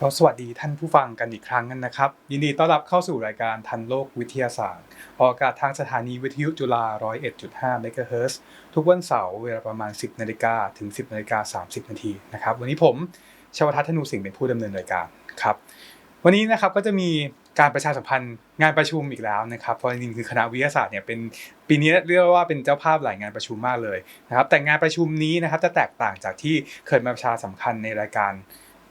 ก็สวัสดีท่านผู้ฟังกันอีกครั้งกันนะครับ ยินดีต้อนรับเข้าสู่รายการทันโลกวิทยาศาสตร์ออกอากาศทางสถานีวิทยุจุฬา 101.5 เมกะเฮิรตซ์ทุกวันเสาร์เวลาประมาณ 10 นาฬิกาถึง 10 นาฬิกา 30 นาทีนะครับ วันนี้ผมชวทัศน์ธนูสิงห์เป็นผู้ดำเนินรายการครับ วันนี้นะครับก็จะมีการประชาสัมพันธ์งานประชุมอีกแล้วนะครับเพราะจริงๆคือคณะวิทยาศาสตร์เนี่ยเป็นปีนี้เรียกว่าเป็นเจ้าภาพหลายงานประชุมมากเลยนะครับแต่งานประชุมนี้นะครับจะแตกต่างจากที่เคยมาประชาสัมพันธ์ในรายการ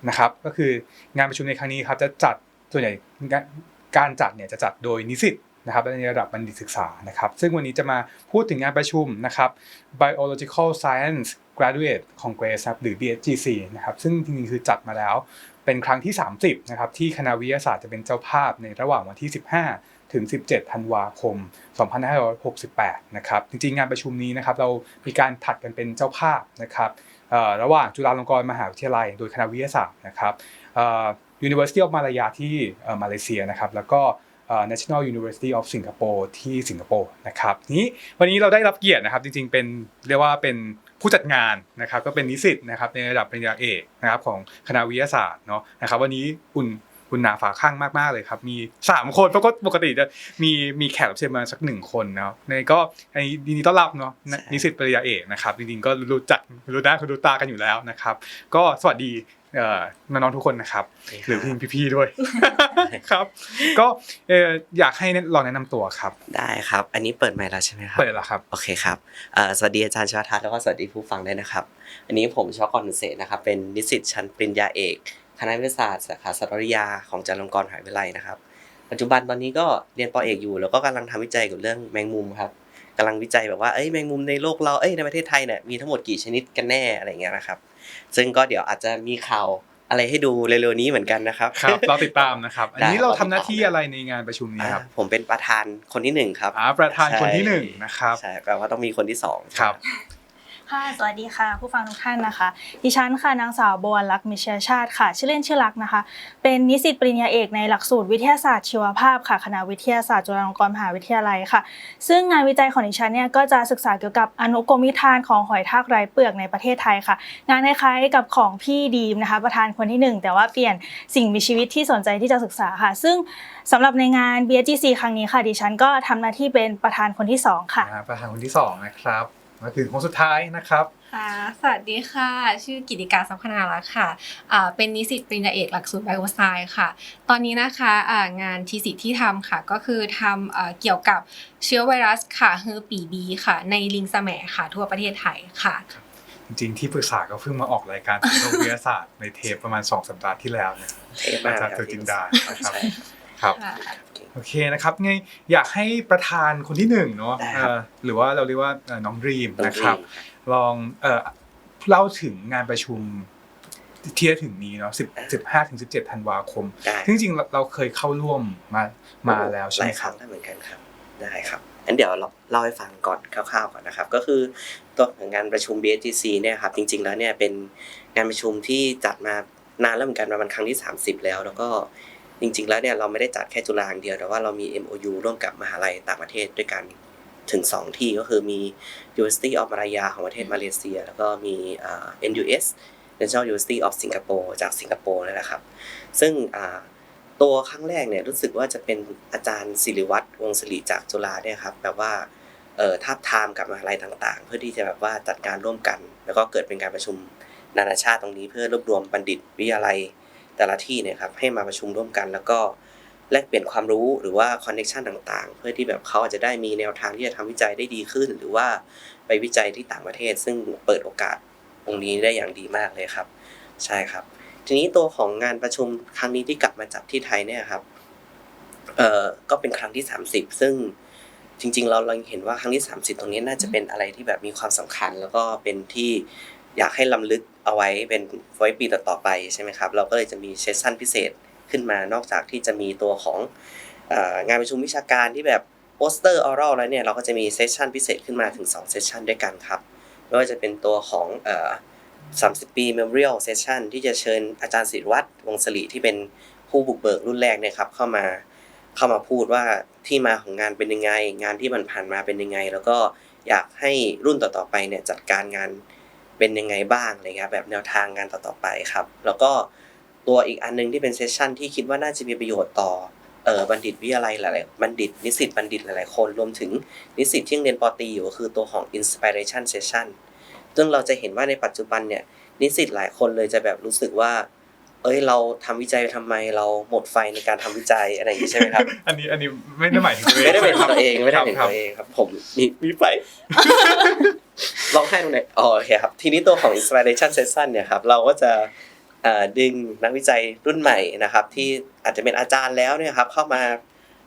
นะครับ ก็คืองานประชุมในครั้งนี้ครับจะจัดส่วนใหญ่การจัดเนี่ยจะจัดโดยนิสิตนะครับในระดับบัณฑิตศึกษานะครับ ซึ่งวันนี้จะมาพูดถึงงานประชุมนะครับ Biological Science Graduate Congress ครับหรือ BSGC นะครับซึ่งจริงๆคือจัดมาแล้วเป็นครั้งที่ 30นะครับที่คณะวิทยาศาสตร์จะเป็นเจ้าภาพในระหว่างวันที่ 15 ถึง 17 ธันวาคม 2568 นะครับ จริงๆ งานประชุมนี้นะครับเรามีการถัดกันเป็นเจ้าภาพนะครับ ระหว่างจุฬาลงกรณ์มหาวิทยาลัย โดยคณะวิทยาศาสตร์นะครับ University of Malaya ที่มาเลเซียนะครับแล้วก็ National University of Singapore ที่สิงคโปร์นะครับนี้วันนี้เราได้รับเกียรตินะครับจริงๆเป็นเรียกว่าเป็นผู้จัดงานนะครับก็เป็นนิสิตนะครับในระดับปริญญาเอกนะครับของคณะวิทยาศาสตร์เนาะนะครับวันนี้คุณ คุณนาฝาข้างมากๆเลยครับ มี 3 คนเพราะก็ปกติจะมีมีแขกรับเชิญมาสักหนึ่งคนเนาะในก็อันนี้ยินดีต้อนรับเนาะนิสิตปริญญาเอกนะครับจริงๆก็รู้จักรู้หน้าคุณรู้ตากันอยู่แล้วนะครับ ก็สวัสดีเอ่อน้องๆทุกคนนะครับ หรือพี่พี่ๆด้วยครับ ก็เอ่ออยากให้ลองแนะนำตัวครับ ได้ครับ อันนี้เปิดไมค์แล้วใช่ไหมครับเปิดแล้วครับโอเคครับเอ่อสวัสดีอาจารย์ชวทัศน์แล้วก็สวัสดีผู้ฟังด้วยนะครับ อันนี้ผมชอกรเสนนะครับเป็นนิสิตชั้นปริญญาเอก คณะวิทยาศาสตร์สาขาสัตววิทยาของจุฬาลงกรณ์มหาวิทยาลัยนะครับ ปัจจุบันตอนนี้ก็เรียนปอเอกอยู่ แล้วก็กำลังทำวิจัยเกี่ยวกับเรื่องแมงมุมครับกำลังวิจัยแบบว่าเอ้ยแมงมุมในโลกเราเอ้ยในประเทศไทยเนี่ยมีทั้งหมดกี่ชนิดกันแน่อะไรอย่างเงี้ยนะครับ ซึ่งก็เดี๋ยวอาจจะมีข่าวอะไรให้ดูเร็วๆนี้เหมือนกันนะครับครับเราติดตามนะครับ อันนี้ได้เราครับทำหน้าที่อะไรในงานประชุมนี้ครับอ่าผมเป็นประธานคนที่หนึ่งครับอ่าประธานคนที่ใช่หนึ่งนะครับใช่แปลว่าต้องมีคนที่สองครับ ค่ะ สวัสดีค่ะ ผู้ฟังทุกท่านนะคะ ดิฉันค่ะนางสาวบวรลักษณ์มิเชียชาติค่ะ ชื่อเล่นชื่อลักนะคะ เป็นนิสิตปริญญาเอกในหลักสูตรวิทยาศาสตร์ชีวภาพค่ะ คณะวิทยาศาสตร์จุฬาลงกรณ์มหาวิทยาลัยค่ะ ซึ่งงานวิจัยของดิฉันเนี่ยก็จะศึกษาเกี่ยวกับอนุกรมวิธานของหอยทากไร้เปลือกในประเทศไทยค่ะ งานคล้ายๆกับของพี่ดีมนะคะ ประธานคนที่หนึ่งแต่ว่าเปลี่ยนสิ่งมีชีวิตที่สนใจที่จะศึกษาค่ะ ซึ่งสำหรับในงาน BSGC ครั้งนี้ค่ะ ดิฉันก็ทำหน้าที่เป็นประธานคนที่สองค่ะ ประธานคนที่สองนะครับ มาถึงคนสุดท้ายนะครับค่ะสวัสดีค่ะ ชื่อกิติการสัมพนารักษ์ค่ะอ่าเป็นนิสิตปริญญาเอกหลักสูตรไบโอไซน์ค่ะ ตอนนี้นะคะอ่างานทีสิทธิ์ที่ทำค่ะ ก็คือทำเอ่อเกี่ยวกับเชื้อไวรัสค่ะเฮอร์ปีบีค่ะ ในลิงสแหมค่ะ ทั่วประเทศไทยค่ะจริงๆที่ปรึกษาก็เพิ่งมาออกรายการโลกวิทยาศาสตร์ในเทปประมาณ 2 สัปดาห์ที่แล้วเนี่ยเทปมากอาจารย์คสุบจินดานะครับใช่ครับ โอเคนะครับไงอยากให้ประธานคนที่หนึ่งเนาะได้ครับ เอ่อหรือว่าเราเรียกว่าเอ่อน้องดรีมต้องนะครับรีบลองเอ่อเล่าถึงงานประชุมที่จะถึงนี้เนาะสิบสิบห้าถึงสิบเจ็ดธันวาคม ได้ซึ่งจริงๆเราเราเคยเข้าร่วมมามาแล้วใช่ไหมหลายคครัรั้บ งได้เหมือนกันครับได้ครับงั้นเดี๋ยวเราเล่าให้ฟังก่อนคร่าวๆก่อนนะครับ ก็คือตัวของงานประชุม BSGC เนี่ยครับจริง ๆ แล้วเนี่ยเป็นงานประชุมที่จัดมานานแล้วเหมือนกันประมาณครั้งที่ 30 แล้ว แล้วก็ จริงๆ แล้วเนี่ยเราไม่ได้จัดแค่จุฬาอย่างเดียว แต่ว่าเรามี MOU ร่วมกับมหาลัยต่างประเทศด้วยกันถึง 2 ที่ก็คือมี University of Malaya ของประเทศมาเลเซีย แล้วก็มี NUS National University of Singapore จากสิงคโปร์นั่นแหละครับ ซึ่งตัวครั้งแรกเนี่ยรู้สึกว่าจะเป็นอาจารย์ศิริวัตรวงศิริจากจุฬาเนี่ยครับแบบว่าเอ่อทาบทามกับมหาลัยต่างๆ เพื่อที่จะแบบว่าจัดการร่วมกัน แล้วก็เกิดเป็นการประชุมนานาชาติตรงนี้เพื่อรวบรวมบัณฑิตวิทยาลัย แต่ละที่เนี่ยครับให้มาประชุมร่วมกัน แล้วก็แลกเปลี่ยนความรู้หรือว่าคอนเน็ชันต่างๆ เพื่อที่แบบเขาอาจจะได้มีแนวทางที่จะทำวิจัยได้ดีขึ้น หรือว่าไปวิจัยที่ต่างประเทศ ซึ่งเปิดโอกาสตรงนี้ได้อย่างดีมากเลยครับ ใช่ครับ ทีนี้ตัวของงานประชุมครั้งนี้ที่กลับมาจัดที่ไทยเนี่ยครับเอ่อก็เป็นครั้งที่ 30 ซึ่งจริง ๆ เราเราเห็นว่าครั้งที่ 30 ตรงนี้น่าจะเป็นอะไรที่แบบมีความสำคัญ แล้วก็เป็นที่ อยากให้ลำลึกเอาไว้เป็นไว้ปีต่อๆไปใช่ไหมครับ เราก็เลยจะมีเซสชั่นพิเศษขึ้นมานอกจากที่จะมีตัวของงานประชุมวิชาการที่แบบโปสเตอร์ออรัลแล้วเนี่ยเราก็จะมีเซสชั่นพิเศษขึ้นมาถึง2เซสชั่นด้วยกันครับไม่ว่าจะเป็นตัวของเอ่อ30ปี Memorial Session ที่จะเชิญอาจารย์ศิริวัตรวงศ์สลีที่เป็นผู้บุกเบิกรุ่นแรกเนี่ยครับเข้ามาเข้ามาพูดว่าที่มาของงานเป็นยังไง งานที่มันผ่านมาเป็นยังไง แล้วก็อยากให้รุ่นต่อๆไปเนี่ยจัดการงาน เป็นยังไงบ้างอะไรเงี้ยแบบแนวทางงานต่อๆไปครับ แล้วก็ตัวอีกอันหนึงที่เป็นเซสชันที่คิดว่าน่าจะมีประโยชน์ต่อเออบัณฑิตวิทยาลัยหลายๆบัณฑิต นิสิตบัณฑิตหลายๆคน รวมถึงนิสิตที่ยังเรียนปอตีอยู่ก็คือตัวของ inspiration session ซึ่งเราจะเห็นว่าในปัจจุบันเนี่ยนิสิตหลายคนเลยจะแบบรู้สึกว่า เอ้ยเราทำวิจัยทำไมเราหมดไฟในการทำวิจัยอะไรอย่างนี้ใช่ไหมครับ อันนี้อันนี้ไม่ได้หมายถึงตัวเองไม่ได้เป็นตัวเองไม่ได้ครับเป็นครับตัวเองครับ ผมมีมีไฟร้องไห้ตรงไหนอ๋อโอเคครับทีนี้ตัวของ inspiration session เนี่ยครับเราก็จะเอ่อดึงนักวิจัยรุ่นใหม่นะครับ ที่อาจจะเป็นอาจารย์แล้วเนี่ยครับเข้ามา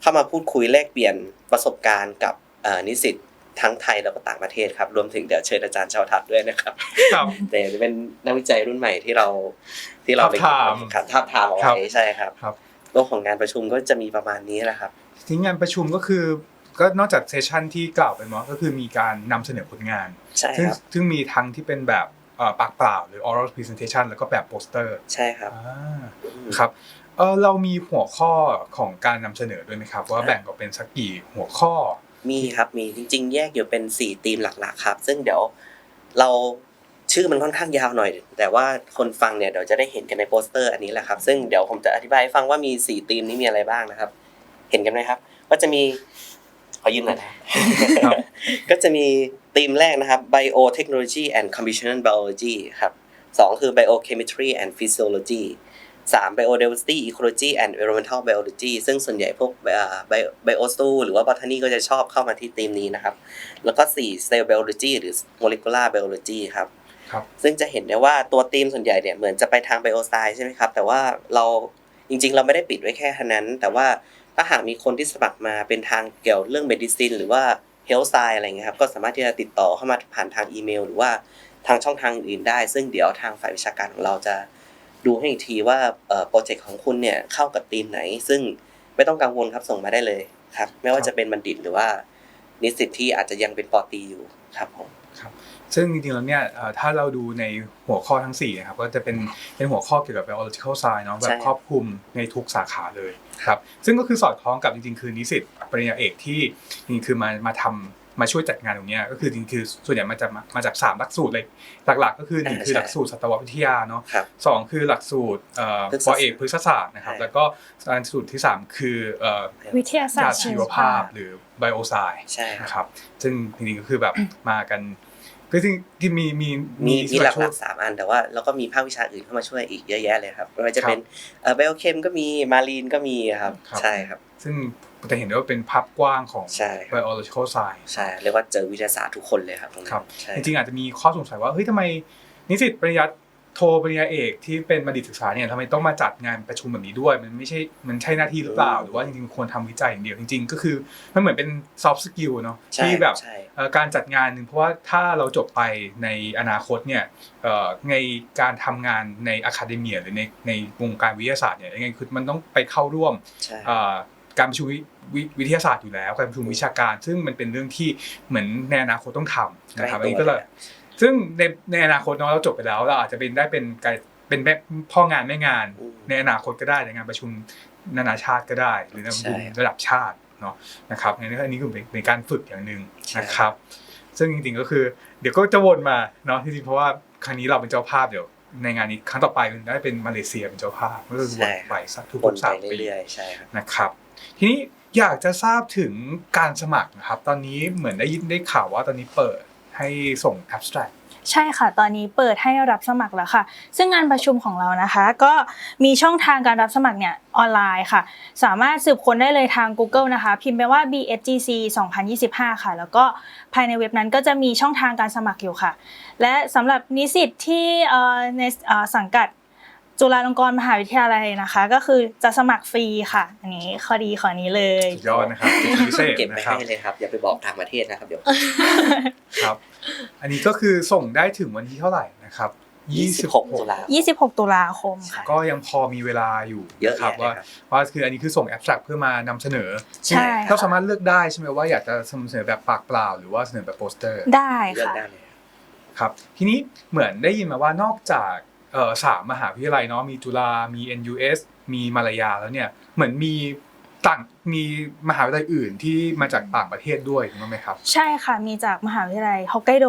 เข้ามาพูดคุยแลกเปลี่ยนประสบการณ์กับเอ่อนิสิต ทั้งไทยแล้วก็ต่างประเทศครับ รวมถึงเดี๋ยวเชิญอาจารย์ชาวทัดด้วยนะครับครับแต่จะเป็นนักวิจัยรุ่นใหม่ที่เราที่เราไปทาบทามครับทาบทามเอาครับไว้ใช่ครับครับตัวของงานประชุมก็จะมีประมาณนี้แหละครับทีนี้งานประชุมก็คือก็นอกจากเซสชันที่กล่าวไปเนาะก็คือมีการนำเสนอผลงานใช่ซึ่งครับซึ่งมีทั้งที่เป็นแบบเอ่อปากเปล่าหรือ oral presentation แล้วก็แบบโปสเตอร์ ใช่ครับอ่าครับเออเรามีหัวข้อของการนำเสนอด้วยไหมครับ ว่าแบ่งออกเป็นสักกี่หัวข้อ มีครับมีจริง ๆ แยกอยู่เป็น4ธีมหลักๆ ครับ ซึ่งเดี๋ยวเราชื่อมันค่อนข้างยาวหน่อย แต่ว่าคนฟังเนี่ยเดี๋ยวจะได้เห็นกันในโปสเตอร์อันนี้แหละครับ ซึ่งเดี๋ยวผมจะอธิบายให้ฟังว่ามี4ธีมนี้มีอะไรบ้างนะครับ เห็นกันไหมครับ ก็จะมีขอยืมหน่อยนะครับก็จะมีธีมแรกนะครับ biotechnology and computational biology ครับสองคือ biochemistry and physiology สาม biodiversity ecology and environmental biology ซึ่งส่วนใหญ่พวกเอ่อ bio biostu หรือว่า botany ก็จะชอบเข้ามาที่ธีมนี้นะครับ แล้วก็สี่ cell biology หรือ molecular biology ครับครับซึ่งจะเห็นได้ว่าตัวธีมส่วนใหญ่เนี่ยเหมือนจะไปทาง bioscience ใช่ไหมครับ แต่ว่าเราจริงๆ เราไม่ได้ปิดไว้แค่เท่านั้น แต่ว่าถ้าหากมีคนที่สมัครมาเป็นทางเกี่ยวเรื่อง medicine หรือว่า health science อะไรเงี้ยครับก็สามารถที่จะติดต่อเข้ามาผ่านทางอีเมล หรือว่าทางช่องทางอื่นได้ ซึ่งเดี๋ยวทางฝ่ายวิชาการของเราจะ ดูให้อีกทีว่าโปรเจกต์ของคุณเนี่ยเข้ากับธีมไหน ซึ่งไม่ต้องกังวลครับส่งมาได้เลยครับ ไม่ว่าจะเป็นบัณฑิตหรือว่านิสิตที่อาจจะยังเป็นปอตรีอยู่ครับผมซึ่งจริงๆแล้วเนี่ยเอ่อถ้าเราดูในหัวข้อทั้ง4นะครับก็จะเป็นเป็นหัวข้อเกี่ยวกับ biological science เนาะแบใช่บครอบคลุมในทุกสาขาเลยครับซึ่งก็คือสอดคล้องกับจริงๆ คือนิสิตปริญญาเอกที่จริงๆคือมามาทำ มาช่วยจัดงานตรงเนี้ยก็คือจริงๆคือส่วนใหญ่มาจากมามาจาก3หลักสูตรเลยหลัก ๆ ก็คือหนึ่งคือหลักสูตรสัตววิทยาเนาะครับสองคือหลักสูตรเอ่อพฤกษปศาสตร์อเอกพฤกษศาสตร์นะครับใช่แล้วก็หลักสูตรที่ 3 คือเอ่อวิทยาศาสตร์ชีวภาพหรือ bioscience ใช่ครับนะครับซึ่งจริงๆก็คือแบบมากัน ก็ที่ที่มีมีมีมีหลักช่วยๆสามอันแต่ว่าเราก็มีภาควิชาอื่นเข้ามาช่วยอีกเยอะแยะเลยครับไม่ว่าจะเป็นเอ่อไบโอเคมก็มีมารีนก็มีครับครับใช่ครับ ซึ่งจะเห็นได้ว่าเป็นภาพกว้างของใช่ครับ biological science ใช่เรียกว่าเจอวิทยาศาสตร์ทุกคนเลยครับตรงนั้ครับนใช่จริงๆอาจจะมีข้อสงสัยว่าเฮ้ยทำไมนิสิตปริญญา โทปริญญาเอกที่เป็นบัณฑิตศึกษาเนี่ยทำไมต้องมาจัดงานประชุมแบบนี้ด้วย มันไม่ใช่มันใช่หน้าที่หรือเปล่า หรือว่าจริงๆควรทำวิจัยอย่างเดียวจริง ๆ ก็คือมันเหมือนเป็น soft skill เนาะใช่ที่แบบใช่เอ่อการจัดงานหนึ่งเพราะว่าถ้าเราจบไปในอนาคตเนี่ยเอ่อในการทำงานในอะคาเดเมียหรือในในวงการวิทยาศาสตร์เนี่ยยังไงคือมันต้องไปเข้าร่วมใช่เอ่อการประชุมวิวิวิทยาศาสตร์อยู่แล้วการประชุมวิชาการ ซึ่งมันเป็นเรื่องที่เหมือนในอนาคตต้องทำนะครับอันนี้ก็เลย ซึ่งในในอนาคตเนาะเราจบไปแล้วเราอาจจะเป็นได้เป็นการเป็นแม่พ่องานแม่งานอืมในอนาคตก็ได้ในงานประชุมนานาชาติก็ได้ หรือในประชุมใช่ระดับชาติเนาะนะครับอันนี้อันนี้คือเป็นเป็นการฝึกอย่างหนึ่งใช่นะครับ ซึ่งจริงๆก็คือ เดี๋ยวก็จะวนมาเนาะจริงๆเพราะว่าครั้งนี้เราเป็นเจ้าภาพเดี๋ยวในงานนี้ครั้งต่อไปมันได้เป็นมาเลเซียเป็นเจ้าภาพก็คือวนไปสักทุบกนๆไปสามปีเรื่อยๆใช่ครับนะครับ ทีนี้อยากจะทราบถึงการสมัครนะครับ ตอนนี้เหมือนได้ยินได้ข่าวว่าตอนนี้เปิด ให้ส่ง abstract ใช่ค่ะ ตอนนี้เปิดให้รับสมัครแล้วค่ะ ซึ่งงานประชุมของเรานะคะ ก็มีช่องทางการรับสมัครเนี่ยออนไลน์ค่ะ สามารถสืบค้นได้เลยทาง Google นะคะ พิมพ์ไปว่า BSGC 2025 ค่ะ แล้วก็ภายในเว็บนั้นก็จะมีช่องทางการสมัครอยู่ค่ะ และสำหรับนิสิตที่ในสังกัด จุฬาลงกรณ์มหาวิทยาลัยนะคะ ก็คือจะสมัครฟรีค่ะ อันนี้ข้อดีข้อนี้เลยสุดยอดนะครับสิทธิพิเศษเก็บไปนะครับให้เลยครับอย่าไปบอกต่างประเทศนะครับเดี๋ยวครับ อันนี้ก็คือส่งได้ถึงวันที่เท่าไหร่นะครับ26ตุลา26 ตุลาคมค่ะก็ยังพอมีเวลาอยู่เยอะนะครัแยะเลยว่าครับว่าคืออันนี้คือส่ง abstract เพื่อมานำเสนอใช่ค่ะเราสามารถเลือกได้ใช่ไหมว่าอยากจะนำเสนอแบบปากเปล่า หรือว่าเสนอแบบโปสเตอร์ได้เลือกค่ะได้เลยครับ ทีนี้เหมือนได้ยินมาว่านอกจากเอ่อ สามมหาวิทยาลัยเนาะมีจุฬามี NUS มีมารยาแล้วเนี่ยเหมือนมีต่างมีมหาวิทยาลัยอื่นที่มาจากต่างประเทศด้วยถูกไหมครับ ใช่ค่ะมีจากมหาวิทยาลัยฮอกไกโด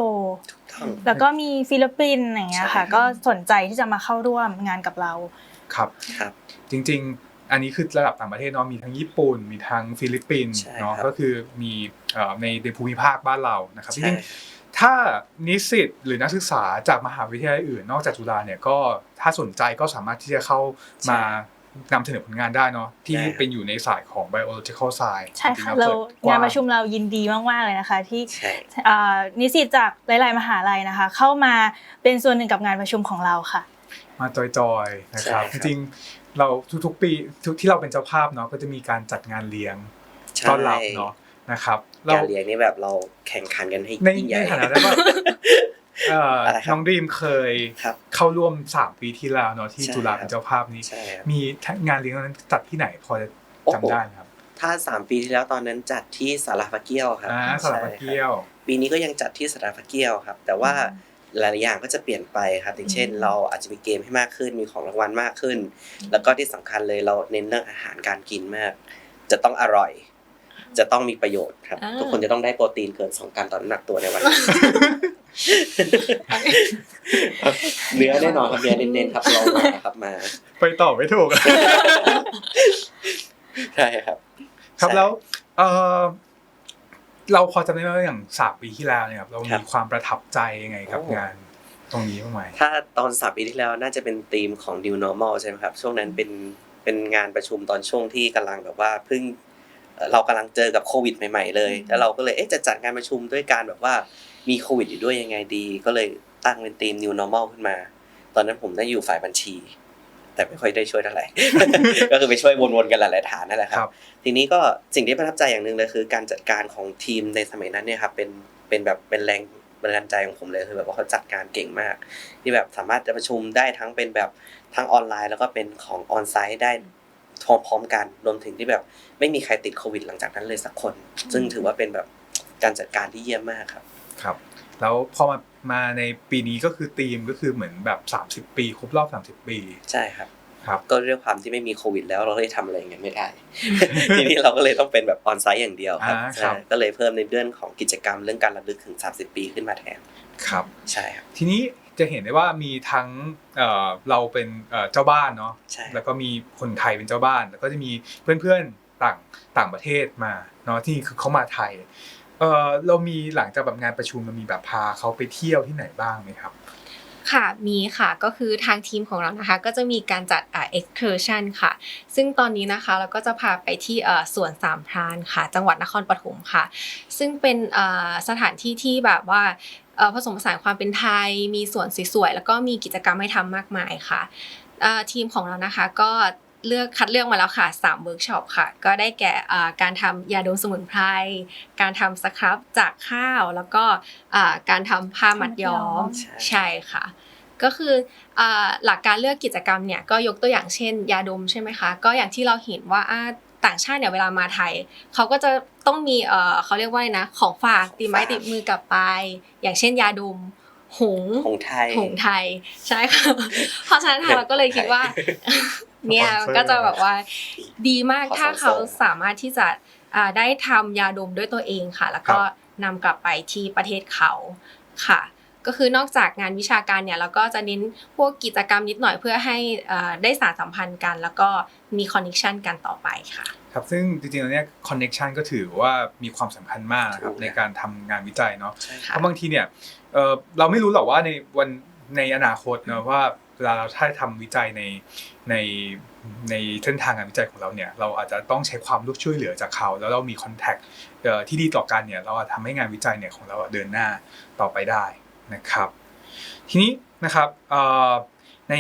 ต้องแล้วก็มีฟิลิปปินส์อย่างเงี้ยใช่ครัค่ะบก็สนใจที่จะมาเข้าร่วมงานกับเราครับครับ จริง ๆ อันนี้คือระดับต่างประเทศเนาะมีทั้งญี่ปุ่น มีทั้งฟิลิปปินส์ใช่เนาะครับก็คือมีเอ่อในในภูมิภาคบ้านเรานะครับจใช่ริงๆ ถ้านิสิตหรือนักศึกษาจากมหาวิทยาลัยอื่น นอกจากจุฬาเนี่ยก็ถ้าสนใจก็สามารถที่จะเข้ามานำเสนอผลงานได้เนาะที่เป็นอยู่ในสายของ biological science ใช่จริงๆค่ะแล้วเราเปิดกว้งานประชุมเรายินดีมากๆเลยนะคะ ที่ใช่อ่านิสิตจากหลาย ๆ มหาลัยนะคะ เข้ามาเป็นส่วนหนึ่งกับงานประชุมของเราค่ะ มาจอยๆนะครับใช่คจรับริงๆเราทุกๆปีทุกที่เราเป็นเจ้าภาพเนาะก็จะมีการจัดงานเลี้ยงใช่ต้อนรับเนาะนะครับ เราการเรียนนี่แบบเราแข่งขันกันให้ในยิ่งใหในญ่ฐานะที่ว่าเอ่ออะไรครับน้องดีมเคยครับเข้าร่วมสามปีที่แล้วเนาะที่ใช่จุฬาครับเป็นเจ้าภาพนี้ใช่ครับมีงานเลี้ยงนั้นจัดที่ไหนพอจะโอ้โหจำได้ไหมครับ ถ้าสามปีที่แล้วตอนนั้นจัดที่สาราพระเกี้ยวครับอ่าสลับใช่เกี้ยวครับปีนี้ก็ยังจัดที่สาราพระเกี้ยวครับ แต่ว่าหลายๆอย่างก็จะเปลี่ยนไปครับอย่างเช่น เราอาจจะมีเกมให้มากขึ้นมีของรางวัลมากขึ้น แล้วก็ที่สำคัญเลยเราเน้นเรื่องอาหารการกินมาก จะต้องอร่อย จะต้องมีประโยชน์ครับอ่าทุกคนจะต้องได้โปรตีนเกินสองกรัมต่อน้ำหนักตัวในวันนี้เนื้อแน่นอนครับเนื้อเน้นๆครับลองมาครับมา ไปต่อไม่ถูกใช่ครับ ครับใช่แล้วเออเราพอจำได้ไหมว่าอย่างสามปีที่แล้วเนี่ยครับเราครัมีบความประทับใจยังไงกับโอ้งานตรงนี้บ้างไหมถ้าตอนสามปีที่แล้วน่าจะเป็นธีมของ New Normal ใช่ไหมครับ ช่วงนั้นเป็นเป็นงานประชุมตอนช่วงที่กำลังแบบว่าเพิ่ง เอ่อเรากำลังเจอกับโควิดใหม่ๆเลยแล้วเราก็เลยเอ๊ะจะจัดงานประชุมด้วยการแบบว่ามีโควิดอยู่ด้วยยังไงดี ก็เลยตั้งเป็นธีม New Normal ขึ้นมา ตอนนั้นผมได้อยู่ฝ่ายบัญชี แต่ไม่ค่อยได้ช่วยเท่าไหร่ก็คือไปช่วยวนๆกันหลายๆฐานนั่นแหละคครัรับบทีนี้ก็สิ่งที่ประทับใจอย่างหนึ่งเลยคือ การจัดการของทีมในสมัยนั้นเนี่ยครับเป็นเป็นแบบเป็นแรงบันดาลใจของผมเลยคือแบบว่าเขาจัดการเก่งมาก ที่แบบสามารถจะประชุมได้ทั้งเป็นแบบทั้งออนไลน์ แล้วก็เป็นของออนไซต์ได้ พร้อมๆกันรวมถึงที่แบบไม่มีใครติดโควิด หลังจากนั้นเลยสักคน ซึ่งถือว่าเป็นแบบการจัดการที่เยี่ยมมากครับครับ แล้วพอมามาในปีนี้ก็คือธีมก็คือเหมือนแบบ 30 ปี ครบรอบ 30 ปี ใช่ครับครับก็ด้วยความที่ไม่มีโควิด แล้วเราเลยทำอะไรอย่างเงี้ยไม่ได้ ทีนี้เราก็เลยต้องเป็นแบบออนไซต์อย่างเดียวครับอ่าครัใช่บก็เลยเพิ่มในเรื่องของกิจกรรมเรื่องการระลึกถึง 30 ปีขึ้นมาแทนครับใช่ครับทีนี้ จะเห็นได้ว่ามีทั้งเอ่อเราเป็นเอ่อเจ้าบ้านเนาะใช่แล้วก็มีคนไทยเป็นเจ้าบ้าน แล้วก็จะมีเพื่อนๆต่างต่างประเทศมาเนาะที่คือเขามาไทยเออเรามีหลังจากแบบงานประชุมเรามีแบบพาเขาไปเที่ยวที่ไหนบ้างไหมครับ ค่ะมีค่ะก็คือทางทีมของเรานะคะ ก็จะมีการจัดอ่า excursion ค่ะ ซึ่งตอนนี้นะคะเราก็จะพาไปที่เอ่อสวนสามพรานค่ะ จังหวัดนครปฐมค่ะ ซึ่งเป็นเอ่อสถานที่ที่แบบว่าเอ่อผสมผสานความเป็นไทย มีสวนสวยๆแล้วก็มีกิจกรรมให้ทำมากมายค่ะเอ่อทีมของเรานะคะก็ เลือกคัดเลือกมาแล้วค่ะ3เวิร์กช็อปค่ะ ก็ได้แก่เอ่อการทำยาดมสมุนไพร การทำสครับจากข้าว แล้วก็เอ่อการทำผ้ามัดย้อมใช่ใช่ค่ะ ก็คืออ่าหลักการเลือกกิจกรรมเนี่ยก็ยกตัวอย่างเช่น ยาดมใช่ไหมคะ ก็อย่างที่เราเห็นว่าอ่าต่างชาติเนี่ยเวลามาไทย เขาก็จะต้องมีเอ่อเขาเรียกว่าอะไรนะ ของฝากติดไม้ติดมือกลับไป อย่างเช่น ยาดมหงส์ของไทยหงส์ไทยใช่ค่ะเพราะฉะนั้นทางเราก็เลยคิดว่า เนี่ยสปอนเซอร์ก็จะแบบว่าดีมากขอถ้าสปอนเซอร์เขาสามารถที่จะอ่าได้ทำยาดมด้วยตัวเองค่ะ แล้วก็นำกลับไปที่ประเทศเขาค่ะ ก็คือนอกจากงานวิชาการเนี่ยเราก็จะเน้นพวกกิจกรรมนิดหน่อยเพื่อให้อ่าได้สานสัมพันธ์กัน แล้วก็มีคอนเนคชันกันต่อไปค่ะครับซึ่งจริงๆแล้วเนี่ยคอนเน็ชันก็ถือว่ามีความสำคัญมากนะครับถูกในการทำงานวิจัยเนาะใช่เพราะบางทีเนี่ยเอ่อเราไม่รู้หรอกว่าในวันในอนาคตเนอะว่าเวลาเราถ้าทำวิจัยใน ในในเส้นทางงานวิจัยของเราเนี่ยเราอาจจะต้องใช้ความร่วมช่วยเหลือจากเขา แล้วเรามีคอนแทคที่ดีต่อกันเนี่ยเราอาจทำให้งานวิจัยเนี่ยของเราเดินหน้าต่อไปได้นะครับ ทีนี้นะครับใน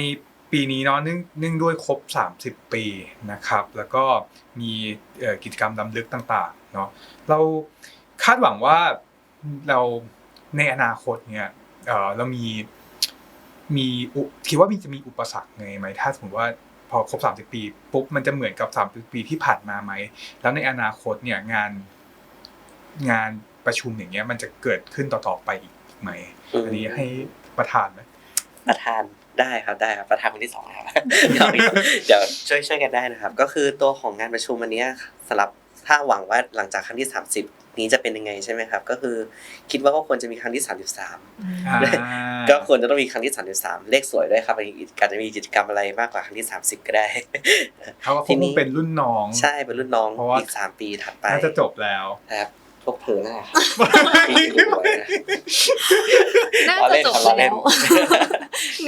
ปีนี้เนาะเนื่องด้วยครบ 30 ปีนะครับ แล้วก็มีกิจกรรมดำลึกต่างๆเนาะเราคาดหวังว่าเราในอนาคตเนี่ยเรามี มีอุคิดว่ามีจะมีอุปสรรคไงไหมถ้าสมมติว่าพอครบ30ปีปุ๊บมันจะเหมือนกับ30ปีที่ผ่านมาไหมแล้วในอนาคตเนี่ยงานงานประชุมอย่างเงี้ย มันจะเกิดขึ้นต่อๆไปอีกไหมมอันนี้ให้ประธานไหมประธานได้ครับได้ครับประธานคนที่สองนะครับเดี๋ยวเดี๋ยวช่วยช่วยกันได้นะครับ ก็คือตัวของงานประชุมวันเนี้ยสำหรับถ้าหวังว่าหลังจากครั้งที่30จ นี้จะเป็นยังไงใช่ไหมครับ ก็คือคิดว่าก็ควรจะมีครั้งที่ 33อ่าก็ควรจะต้องมีครั้งที่ 33 เลขสวยด้วยครับอาจจะมีกิจกรรมอะไรมากกว่าครั้งที่ 30 ก็ได้เขาก็คทีงนี้เป็นรุ่นน้องใช่เป็นรุ่นน้องเพราะว่าอีก3ปีถัดไปน่าจะจบแล้วนะครับพ วกเธอน่าปีที่รวยนะ น่าล้อจะเล่นจบครับล้อเล่แล้นว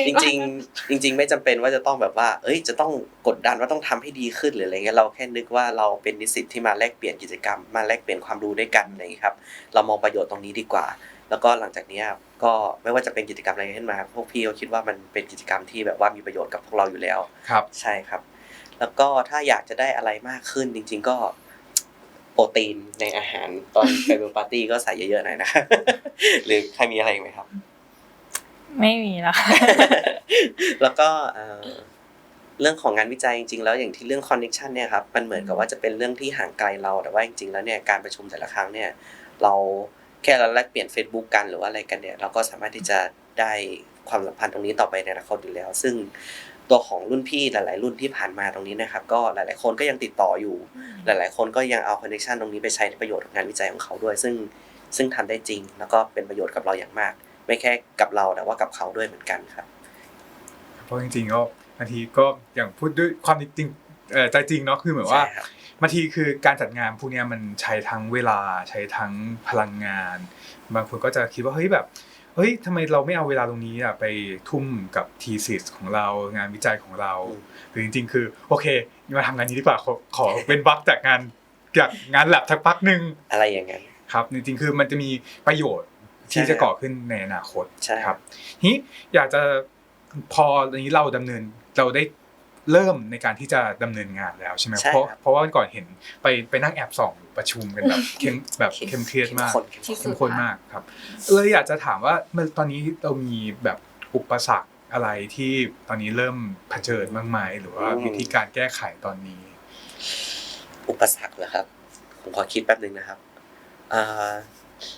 จริงๆจริง ๆ ไม่จำเป็นว่าจะต้องแบบว่า เอ้ย จะต้องกดดันว่าต้องทำให้ดีขึ้นหรืออะไรเงี้ยเราแค่นึกว่าเราเป็นนิสิตที่มาแลกเปลี่ยนกิจกรรม มาแลกเปลี่ยนความรู้ด้วยกันอะไรอย่างเงี้ยครับ เรามองประโยชน์ตรงนี้ดีกว่า แล้วก็หลังจากเนี้ยก็ไม่ว่าจะเป็นกิจกรรมอะไรขึ้นมา พวกพี่ก็คิดว่ามันเป็นกิจกรรมที่แบบว่ามีประโยชน์กับพวกเราอยู่แล้ว ครับ ใช่ครับ แล้วก็ถ้าอยากจะได้อะไรมากขึ้นจริง ๆ ก็ โปรตีนในอาหารตอนไปเบลปาร์ตี้ก็ใส่เยอะๆหน่อยนะหรือใครมีอะไรอีกไหมครับ ไม่มีแล้วค่ะแล้วก็เอ่อเรื่องของงานวิจัยจริงๆแล้วอย่างที่เรื่องคอนเน c t ชันเนี่ยครับมันเหมือนกับว่าจะเป็นเรื่องที่ห่างไกลเราแต่ว่าจริงๆแล้วเนี่ยการประชุมแต่ละครั้งเนี่ย เราแค่เราแลกเปลี่ยน Facebook กันหรือว่าอะไรกันเนี่ย เราก็สามารถที่จะได้ความสัมพันธ์ตรงนี้ต่อไปในอนาคตอยู่แล้ว ซึ่ง ตัวของรุ่นพี่หลาย ๆ รุ่นที่ผ่านมาตรงนี้นะครับ ก็หลาย ๆ คนก็ยังติดต่ออยู่ หลาย ๆ คนก็ยังเอาคอนเน c t ชันตรงนี้ไปใช้ในประโยชน์ของงานวิจัยของเขาด้วย ซึ่งซึ่งทำได้จริง แล้วก็เป็นประโยชน์กับเราอย่างมาก ไม่แค่กับเราแต่ว่ากับเขาด้วยเหมือนกันครับ เพราะจริง ๆ ก็บางทีก็อย่างพูดด้วยความจริงเอ่อใจจริงเนาะคือเหมือนว่าใช่ครับบางทีคือการจัดงานพวกเนี้ยมันใช้ทั้งเวลาใช้ทั้งพลังงาน บางคนก็จะคิดว่าเฮ้ยแบบ เฮ้ยทำไมเราไม่เอาเวลาตรงนี้อะไปทุ่มกับทีสิสของเรางานวิจัยของเราอืมหรือจริง ๆ คือ โอเคมาทำงานนี้ดีกว่าขอขอเป็นบักจากงานจากงานแลบทักพักหนึ่งอะไรอย่างนั้นครับ จริงๆคือมันจะมีประโยชน์ที่ใช่จะก่อขึ้นในอนาคตใช่ครับทีนี้อยากจะพอตอนนี้เราดำเนินเราได้ เริ่มในการที่จะดำเนินงานแล้วใช่ไหมใช่เพราะครับเพราะว่าวันก่อนเห็นไปไปนั่งแอบส่องประชุมกันแบบเข้มแบบเข้มเครียดมากเข้มข้นที่สุเข้ดมข้นมากครับเลยอยากจะถามว่ามันตอนนี้เรามีแบบอุปสรรคอะไรที่ตอนนี้เริ่มเผชิญบ้างไหมหรือว่าวิธีการแก้ไขตอนนี้ อุปสรรคเหรอครับ ผมขอคิดแป๊บนึงนะครับอ่า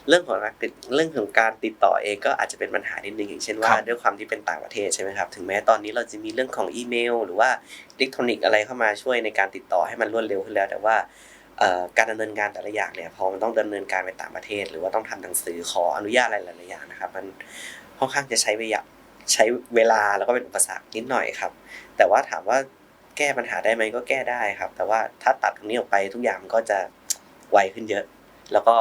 เรื่องของการติดเรื่องของการติดต่อเองก็อาจจะเป็นปัญหานิดนึงอย่างเช่นว่าครับด้วยความที่เป็นต่างประเทศใช่ไหมครับถึงแม้ตอนนี้เราจะมีเรื่องของอีเมล หรือว่าอิเล็กทรอนิกส์อะไรเข้ามาช่วยในการติดต่อให้มันรวดเร็วขึ้นแล้ว แต่ว่าเอ่อการดำเนินงานแต่ละอย่างเนี่ยพอมันต้องดำเนินการไปต่างประเทศ หรือว่าต้องทำหนังสือขออนุญาตอะไรหลายๆอย่างนะครับ มันค่อนข้างจะใช้เวลาใช้เวลาแล้วก็เป็นอุปสรรคนิดหน่อยครับ แต่ว่าถามว่าแก้ปัญหาได้ไหมก็แก้ได้ครับ แต่ว่าถ้าตัดตรงนี้ออกไปทุกอย่างมันก็จะไวขึ้นเยอะ แล้วก็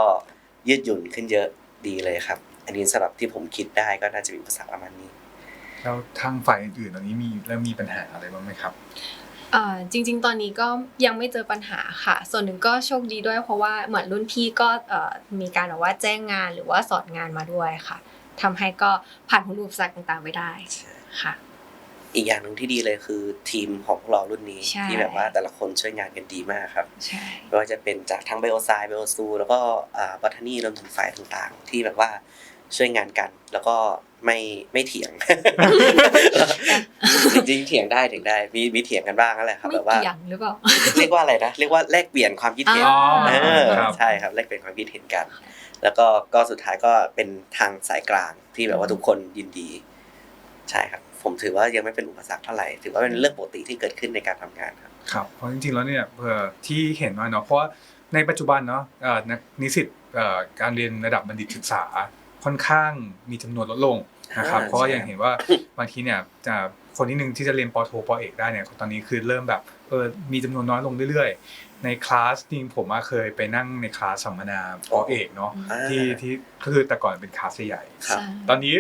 ยืดหยุ่นขึ้นเยอะดีเลยครับ อันนี้สำหรับที่ผมคิดได้ก็น่าจะมีอุปสรรคประมาณนี้แล้วทางฝ่ายอื่นๆตอนนี้มีเริ่มมีปัญหาอะไรบ้างไหมครับเอ่อจริง ๆ ตอนนี้ก็ยังไม่เจอปัญหาค่ะ ส่วนหนึ่งก็โชคดีด้วย เพราะว่าเหมือนรุ่นพี่ก็เอ่อมีการแบบว่าแจ้งงานหรือว่าสอนงานมาด้วยค่ะทำให้ก็ผ่านพ้นอุปสรรคต่างๆไปได้ค่ะ อีกอย่างหนึ่งที่ดีเลยคือทีมของพวกเรารุ่นนี้ใช่ที่แบบว่าแต่ละคนช่วยงานกันดีมากครับใช่ไม่ว่าจะเป็นจากทั้งไบโอไซไบโอซูแล้วก็บัตทานี่รวมถึงฝ่ายต่างๆ ที่แบบว่าช่วยงานกัน แล้วก็ไม่ไม่เถียง จริงๆเถียงได้เถียงได้มีมีเถียงกันบ้างนั่นแหละครับไม่แบบว่าเกี่ยงหรือเปล่าเรียกว่าอะไรนะเรียกว่าแลกเปลี่ยนความคิดเห็นอ๋อเออครับใช่ครับแลกเปลี่ยนความคิดเห็นกัน แล้วก็ก็สุดท้ายก็เป็นทางสายกลางที่แบบว่าทุกคนยินดี ใช่ครับ ผมถือว่ายังไม่เป็นอุปสรรคเท่าไหร่ถือว่าเป็นเรื่องปกติที่เกิดขึ้นในการทำงานครับครับเพราะจริงๆแล้วเนี่ยเผื่อที่เห็นมาเนาะเพราะว่าในปัจจุบันเนาะเอ่อนักนิสิตเอ่อการเรียนระดับบัณฑิตศึกษาค่อนข้างมีจำนวนลดลงนะครับอ่าเพราะว่าใช่อย่างเห็นว่าบางทีเนี่ยจะคนที่หนึ่งที่จะเรียนปอโทปอเอกได้เนี่ยตอนนี้คือเริ่มแบบเออมีจำนวนน้อยลงเรื่อยๆ ในคลาสจริงผมอะเคยไปนั่งในคลาสสัมมนาปอเอกเนาะอ่าที่ที่ก็คือแต่ก่อนเป็นคลาสใหญ่ครับใช่ตอนนี้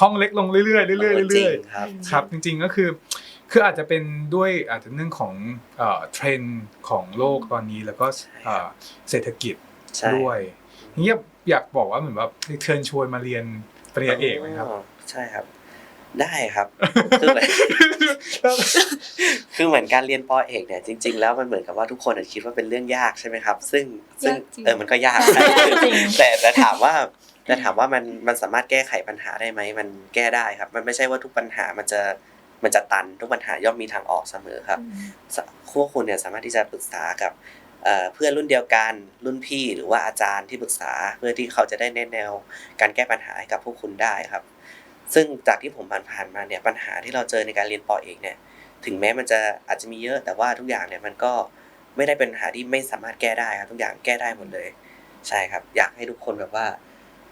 ห้องเล็กลงเรื่อยๆเรื่อยๆเรื่อยๆจริงครับ ครับ จริงๆก็คือ คืออาจจะเป็นด้วยอาจจะเรื่องของเอ่อเทรนด์ของโลกตอนนี้แล้วก็เอ่อเศรษฐกิจใช่ด้วยนี่อยากอยากบอกว่าเหมือนแบบเชิญชวนมาเรียนปริญญาเอกไหมครับอ๋อใช่ครับ ได้ครับคือเหมือนคือเหมือนการเรียนปอเอกเนี่ยจริง ๆ แล้วมันเหมือนกับว่าทุกคนอาจคิดว่าเป็นเรื่องยากใช่ไหมครับ ซึ่งซึ่งยากจริงเออมันก็ยากยากจริงแต่แต่ถามว่า แต่ถามว่ามันมันสามารถแก้ไขปัญหาได้ไหมมันแก้ได้ครับ มันไม่ใช่ว่าทุกปัญหามันจะมันจะตันทุกปัญหาย่อมมีทางออกเสมอครับสพวกคุณเนี่ยสามารถที่จะปรึกษากับเอ่อเพื่อนรุ่นเดียวกันรุ่นพี่หรือว่าอาจารย์ที่ปรึกษาเพื่อที่เขาจะได้แนะแนว การแก้ปัญหาให้กับพวกคุณได้ครับ ซึ่งจากที่ผมผ่านๆมาเนี่ยปัญหาที่เราเจอในการเรียนปอเอกเนี่ยถึงแม้มันจะอาจจะมีเยอะแต่ว่าทุกอย่างเนี่ยมันก็ไม่ได้เป็นปัญหาที่ไม่สามารถแก้ได้ครับทุกอย่างแก้ได้หมดเลย ใช่ครับ อยากให้ทุกคนแบบว่า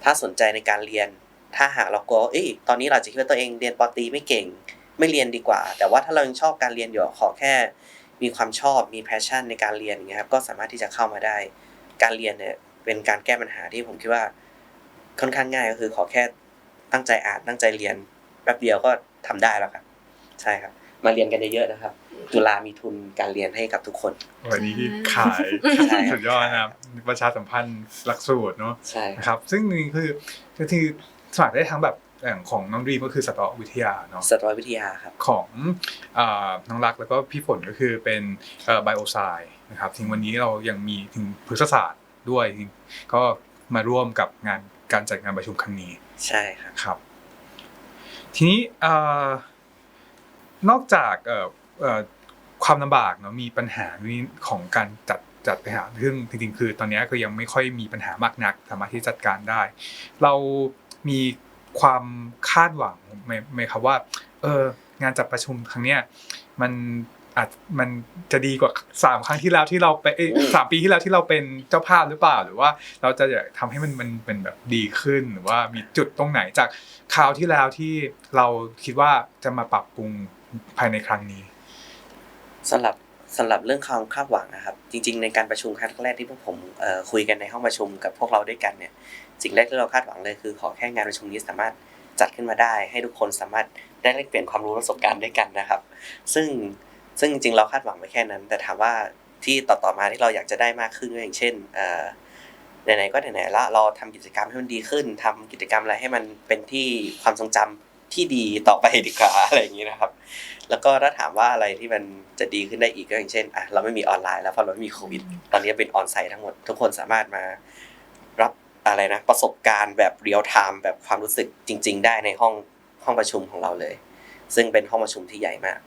ถ้าสนใจในการเรียน ถ้าหากเรากลัวเอ้ยตอนนี้เราจะคิดว่าตัวเองเรียนปอตรีไม่เก่ง ไม่เรียนดีกว่า แต่ว่าถ้าเรายังชอบการเรียนอยู่ขอแค่ มีความชอบมีแพชชั่นในการเรียนอย่างเงี้ยครับก็สามารถที่จะเข้ามาได้ การเรียนเนี่ยเป็นการแก้ปัญหาที่ผมคิดว่าค่อนข้างง่ายก็คือขอแค่ตั้งใจอ่านตั้งใจเรียนแป๊บเดียวก็ทำได้แล้วครับ ใช่ครับ มาเรียนกันเยอะๆนะครับ จุฬามีทุนการเรียนให้กับทุกคน วันนี้ขายใช่ครับสุดยอดนะครับประชาสัมพันธ์หลักสูตรเนาะใช่นะครับ ซึ่งนี่คือก็คือสมัครได้ทั้งแบบอย่างของน้องดีมก็คือสัตววิทยาเนาะสัตววิทยาครับของอ่าน้องรักแล้วก็พี่ฝนก็คือเป็นไบโอไซนะครับถึงวันนี้เรายังมีถึงพฤกษศาสตร์ด้วยก็มาร่วมกับงานการจัดงานประชุมครั้งนี้ ใช่ครับครับ ทีนี้เอ่อ นอกจากเอ่อเอ่อความลำบากเนาะมีปัญหานี้ของการจัดจัดปัญหาซึ่งจริงๆคือ ตอนนี้ก็ยังไม่ค่อยมีปัญหามากนัก สามารถที่จัดการได้ เรามีความคาดหวังไหมไหมครับว่า เอองานจัดประชุมครั้งเนี้ยมันอาจมันจะดีกว่าสามครั้งที่แล้วที่เราไปเอ้ยอืมสามปีที่แล้วที่เราเป็นเจ้าภาพหรือเปล่า หรือว่าเราจะอยากทำให้มันมันเป็นแบบดีขึ้น หรือว่ามีจุดตรงไหนจากคราวที่แล้วที่เราคิดว่าจะมาปรับปรุง ภายในครั้งนี้สำหรับสำหรับเรื่องความคาดหวังนะครับ จริง ๆ ในการประชุมครั้งแรกที่พวกผมคุยกันในห้องประชุมกับพวกเราด้วยกันเนี่ยสิ่งแรกที่เราคาดหวังเลยคือขอแค่งานประชุมนี้สามารถจัดขึ้นมาได้ ให้ทุกคนสามารถได้แลกเปลี่ยนความรู้ประสบการณ์ด้วยกันนะครับ ซึ่งซึ่งจริงๆเราคาดหวังไว้แค่นั้น แต่ถามว่าที่ต่อๆมาที่เราอยากจะได้มากขึ้นก็อย่างเช่นไหนๆก็ไหนๆละเราทำกิจกรรมให้มันดีขึ้นทำกิจกรรมอะไรให้มันเป็นที่ความทรงจำ ที่ดีต่อไปดีกว่าอะไรอย่างนี้นะครับ แล้วก็ถ้าถามว่าอะไรที่มันจะดีขึ้นได้อีกก็อย่างเช่นอะเราไม่มีออนไลน์แล้วเพราะเราไม่มีโควิด ตอนนี้เป็นออนไซต์ทั้งหมด ทุกคนสามารถมารับอะไรนะประสบการณ์แบบเรียลไทม์แบบความรู้สึกจริง ๆ ได้ในห้องห้องประชุมของเราเลย ซึ่งเป็นห้องประชุมที่ใหญ่มาก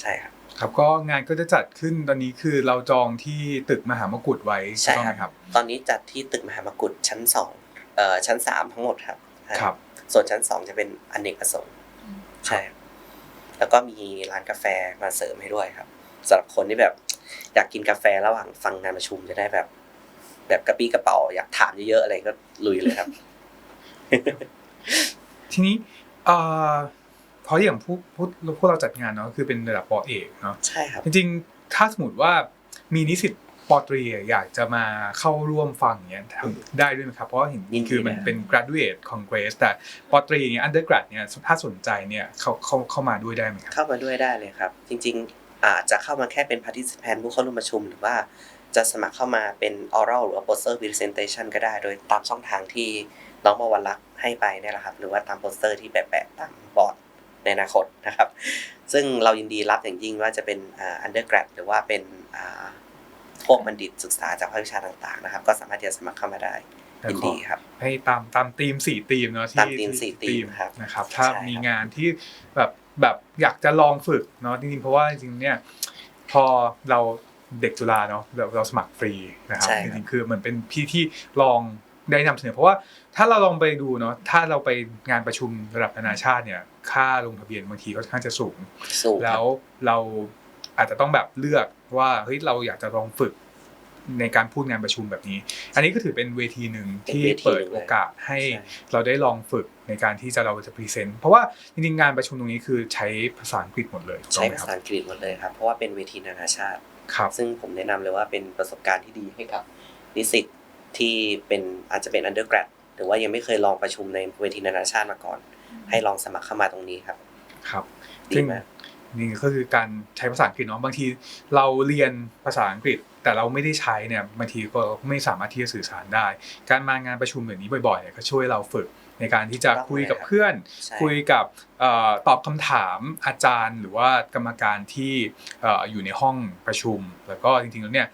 ใช่ครับครับก็งานก็จะจัดขึ้นตอนนี้คือเราจองที่ตึกมหามกุฏไว้ใช่ถูกต้องคไหรัมบครับ ตอนนี้จัดที่ตึกมหามกุฏชั้นสองเอ่อชั้นสามทั้งหมดครับครับ ส่วนชั้นสองจะเป็นอเนกประสงค์ใช่ครับแล้วก็มีร้านกาแฟมาเสริมให้ด้วยครับสำหรับคนที่แบบ อยากกินกาแฟระหว่างฟังงานประชุมจะได้แบบ แบบกระปี้กระเป๋า อยากถามเยอะๆอะไรก็ลุยเลยครับ ทีนี้เอ่อเพราะอย่างผู้ผู้พวกเราจัดงานเนาะคือเป็นระดับปอเอกเนาะใช่ครับจริงๆถ้าสมมติว่ามีนิสิต ปอตรีอยากจะมาเข้าร่วมฟังเนี้ยทำได้ด้วยไหมครับ เพราะว่าเห็นยินดีคือมันนะครับเป็น graduate congress แต่ปอตรีเนี่ย undergrad เนี่ยถ้าสนใจเนี่ยเขาเขาเข้ามาด้วยได้ไหมครับเข้ามาด้วยได้เลยครับ จริงๆอาจจะเข้ามาแค่เป็น participant ผู้เข้าร่วมประชุมหรือว่าจะสมัครเข้ามาเป็น oral หรือว่า poster presentation ก็ได้โดยตามช่องทางที่น้องมาวันรักให้ไปเนี่ยแหละครับหรือว่าตามโปสเตอร์ที่แปะๆตามบอร์ดในอนาคตนะครับ ซึ่งเรายินดีรับอย่างยิ่งว่าจะเป็นอ่า undergrad หรือว่าเป็นอ่า พวกบัณฑิตศึกษาจากภาควิชาต่างๆนะครับ ก็สามารถที่จะสมัครเข้ามาได้แต่ยินขอดีครับ ให้ตามตามธีมสี่ธีมเนาะที่ตามธีมสี่ธีมครับนะครับ ถ้าใช่ครับมีงานที่แบบแบบอยากจะลองฝึกเนาะจริงๆเพราะว่าจริงๆเนี่ยพอเราเด็กจุฬาเนาะเราเราสมัครฟรีนะครับใช่จครับริงๆคือเหมือนเป็นพี่ที่ลองได้นำเสนอเพราะว่าถ้าเราลองไปดูเนาะถ้าเราไปงานประชุมระดับนานาชาติเนี่ย ค่าลงทะเบียนบางทีก็ค่อนข้างจะสูงสูงคแล้รับวเรา อาจจะต้องแบบเลือกว่าเฮ้ยเราอยากจะลองฝึกในการพูดงานประชุมแบบนี้ อันนี้ก็ถือเป็นเวทีหนึ่งเป็นที่เวทีเปิดหนึ่งเลยโอกาสให้ใช่เราได้ลองฝึกในการที่จะเราจะพรีเซนต์เพราะว่าจริงๆงานประชุมตรงนี้คือใช้ภาษาอังกฤษหมดเลยถูกต้ใช้องไหมภาครับษาอังกฤษหมดเลยครับเพราะว่าเป็นเวทีนานาชาติครับซึ่งผมแนะนำเลยว่าเป็นประสบการณ์ที่ดีให้กับนิสิตที่เป็นอาจจะเป็น undergrad หรือว่ายังไม่เคยลองประชุมในเวทีนานาชาติมาก่อน ให้ลองสมัครเข้ามาตรงนี้ครับ ครับดีซึ่งมาก นี่ก็คือการใช้ภาษาอังกฤษเนาะบางทีเราเรียนภาษาอังกฤษ แต่เราไม่ได้ใช้เนี่ยบางทีก็ไม่สามารถที่จะสื่อสารได้ การมางานประชุมแบบนี้บ่อยๆเนี่ยก็ช่วยเราฝึกในการที่จะคุยกับเพื่อนใช่คุยกับเอ่อตอบคำถามอาจารย์ หรือว่ากรรมการที่เอ่ออยู่ในห้องประชุม แล้วก็จริงๆแล้วเนี่ย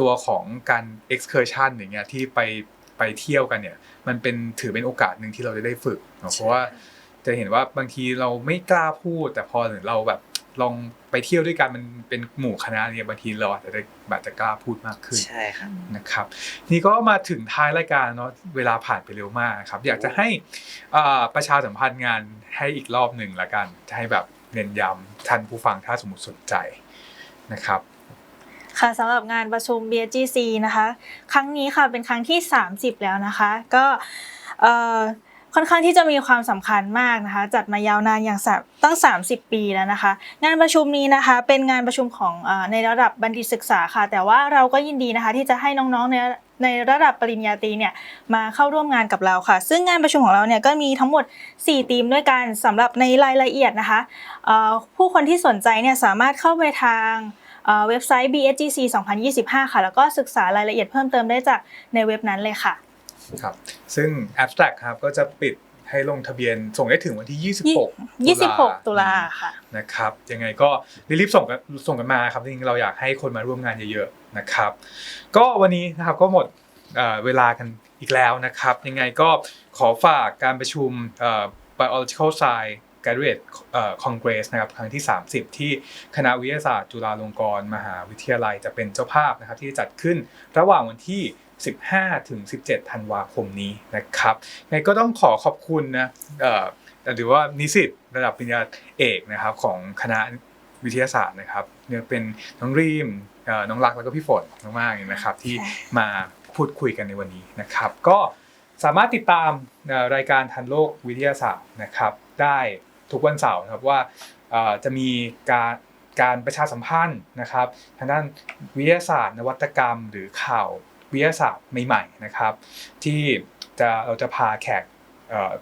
ตัวของการ excursion อย่างเงี้ยที่ไปไปเที่ยวกันเนี่ยมันเป็นถือเป็นโอกาสหนึ่งที่เราจะได้ฝึกเนอะเพราะว่าจะเห็นว่าบางทีเราไม่กล้าพูด แต่พอเราแบบ ลองไปเที่ยวด้วยกันมันเป็นหมู่คณะเนี่ยบางทีเราอาจจะได้แบบจะกล้าพูดมากขึ้นใช่ครับนะครับ นี่ก็มาถึงท้ายรายการเนาะเวลาผ่านไปเร็วมากครับ อยากจะให้อ่าประชาสัมพันธ์งานให้อีกรอบหนึ่งละกันให้แบบเน้นย้ำท่านผู้ฟังถ้าสมมติสนใจนะครับค่ะสำหรับงานประชุม BSGC นะคะ ครั้งนี้ค่ะเป็นครั้งที่ 30 แล้วนะคะ ก็เอ่อ ค่อนข้างที่จะมีความสำคัญมากนะคะ จัดมายาวนานอย่างตั้ง 30 ปีแล้วนะคะ งานประชุมนี้นะคะ เป็นงานประชุมของอในระดับบัณฑิตศึกษาค่ะ แต่ว่าเราก็ยินดีนะคะ ที่จะให้น้องๆในในระดับปริญญาตรีเนี่ยมาเข้าร่วมงานกับเราค่ะ ซึ่งงานประชุมของเราเนี่ยก็มีทั้งหมด 4 ทีมด้วยกันสำหรับในรายละเอียดนะคะผู้คนที่สนใจเนี่ยสามารถเข้าไปทางเว็บไซต์ BSGC 2025 ค่ะ แล้วก็ศึกษารายละเอียดเพิ่มเติมได้จากในเว็บนั้นเลยค่ะ ครับซึ่ง abstract ครับก็จะปิดให้ลงทะเบียนส่งได้ถึงวันที่ 26 26 ตุลาค่ะนะครับยังไงก็รีบๆส่งกันส่งกันมาครับจริงๆเราอยากให้คนมาร่วมงานเยอะๆนะครับ ก็วันนี้นะครับก็หมดเอ่อเวลากันอีกแล้วนะครับ ยังไงก็ขอฝากการประชุมเอ่อ biological science graduate เอ่อ congress นะครับครั้งที่ 30 ที่คณะวิทยาศาสตร์จุฬาลงกรณ์มหาวิทยาลัยจะเป็นเจ้าภาพนะครับที่จะจัดขึ้นระหว่างวันที่ 15 ถึง 17 ธันวาคมนี้นะครับยังไงก็ต้องขอขอบคุณนะเอ่อหรือว่านิสิตระดับปริญญาเอกนะครับของคณะวิทยาศาสตร์นะครับเนี่ยเป็นน้องรีมเอ่อน้องรักแล้วก็พี่ฝนมากๆเลยนะครับที่มาพูดคุยกันในวันนี้นะครับ ก็สามารถติดตามเอ่อรายการทันโลกวิทยาศาสตร์นะครับ ได้ทุกวันเสาร์นะครับว่าเอ่อจะมีการการประชาสัมพันธ์นะครับ ทางด้านวิทยาศาสตร์ นวัตกรรม หรือข่าว วิทยาศาสตร์ใหม่ๆนะครับ ที่จะเราจะพาแขก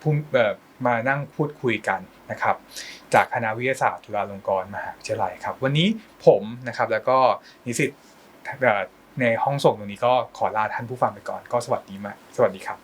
ผู้มานั่งพูดคุยกันนะครับ จากคณะวิทยาศาสตร์จุฬาลงกรณ์มหาวิทยาลัยครับ วันนี้ผมนะครับแล้วก็นิสิตในห้องส่งตรงนี้ก็ขอลาท่านผู้ฟังไปก่อน ก็สวัสดีมาสวัสดีครับ